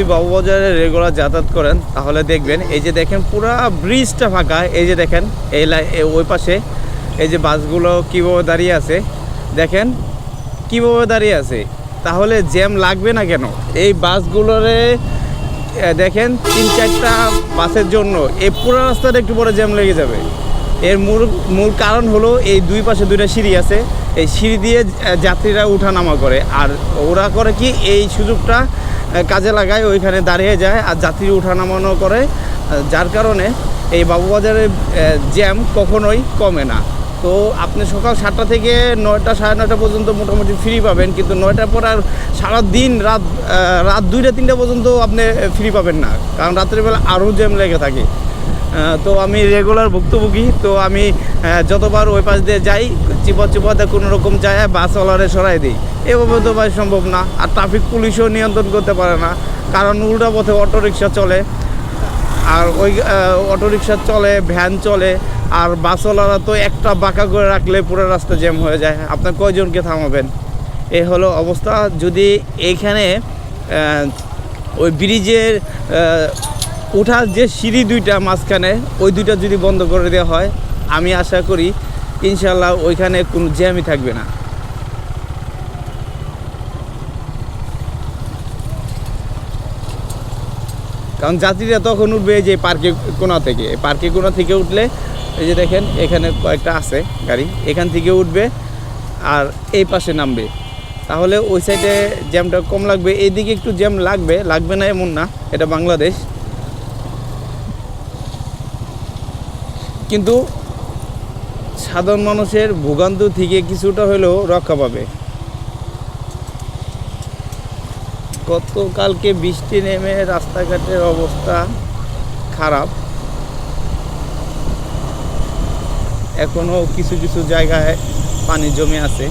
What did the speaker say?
যদি বাবুবাজারে রেগুলার যাতায়াত করেন, তাহলে দেখবেন এই যে দেখেন পুরা ব্রিজটা ফাঁকা। এই যে দেখেন, এই ওই পাশে এই যে বাসগুলো কীভাবে দাঁড়িয়ে আছে, দেখেন কীভাবে দাঁড়িয়ে আছে। তাহলে জ্যাম লাগবে না কেন? এই বাসগুলোরে দেখেন তিন চারটা বাসের জন্য, এই পুরো রাস্তাটা একটু পরে জ্যাম লেগে যাবে। এর মূল মূল কারণ হলো এই দুই পাশে দুইটা সিঁড়ি আছে। এই সিঁড়ি দিয়ে যাত্রীরা উঠানামা করে। আর ওরা করে কি, এই সুযোগটা কাজে লাগায়, ওইখানে দাঁড়িয়ে যায় আর যাত্রী উঠানামানো করে। যার কারণে এই বাবুবাজারের জ্যাম কখনোই কমে না। তো আপনি সকাল সাতটা থেকে নয়টা, সাড়ে নয়টা পর্যন্ত মোটামুটি ফ্রি পাবেন। কিন্তু নয়টার পর আর সারাদিন রাত রাত দুইটা, তিনটা পর্যন্ত আপনি ফ্রি পাবেন না। কারণ রাত্রিবেলা আরও জ্যাম লেগে থাকে। তো আমি রেগুলার ভুক্তভোগী, তো আমি যতবার ওই পাশ দিয়ে যাই, চিপা চিপাতে কোনো রকম যায় বাসওয়ালারে সরাই দিই। এভাবে তো ভাই সম্ভব না, আর ট্রাফিক পুলিশও নিয়ন্ত্রণ করতে পারে না, কারণ উল্টা পথে অটো রিক্সা চলে, আর ওই অটোরিকশা চলে, ভ্যান চলে, আর বাসওয়ালারা তো একটা বাঁকা করে রাখলে পুরো রাস্তা জ্যাম হয়ে যায়। আপনার কয়জনকে থামাবেন? এ হলো অবস্থা। যদি এইখানে ওই ব্রিজের ওঠার যে সিঁড়ি দুইটা মাঝখানে, ওই দুইটা যদি বন্ধ করে দেওয়া হয়, আমি আশা করি ইনশাল্লাহ ওইখানে কোনো জ্যামই থাকবে না। কারণ যাত্রীরা তখন উঠবে যে পার্কে কোনা থেকে। পার্কে কোনা থেকে উঠলে, এই যে দেখেন, এখানে কয়েকটা আছে গাড়ি। এখান থেকে উঠবে আর এই পাশে নামবে। তাহলে ওই সাইডে জ্যামটা কম লাগবে। এইদিকে একটু জ্যাম লাগবে লাগবে না এমন না, এটা বাংলাদেশ। কিন্তু সাধারণ মানুষের ভোগান্ত থেকে কিছুটা হলেও রক্ষা পাবে। গতকালকে বৃষ্টি নেমে রাস্তাঘাটের অবস্থা খারাপ। এখনও কিছু কিছু জায়গায় পানি জমে আছে।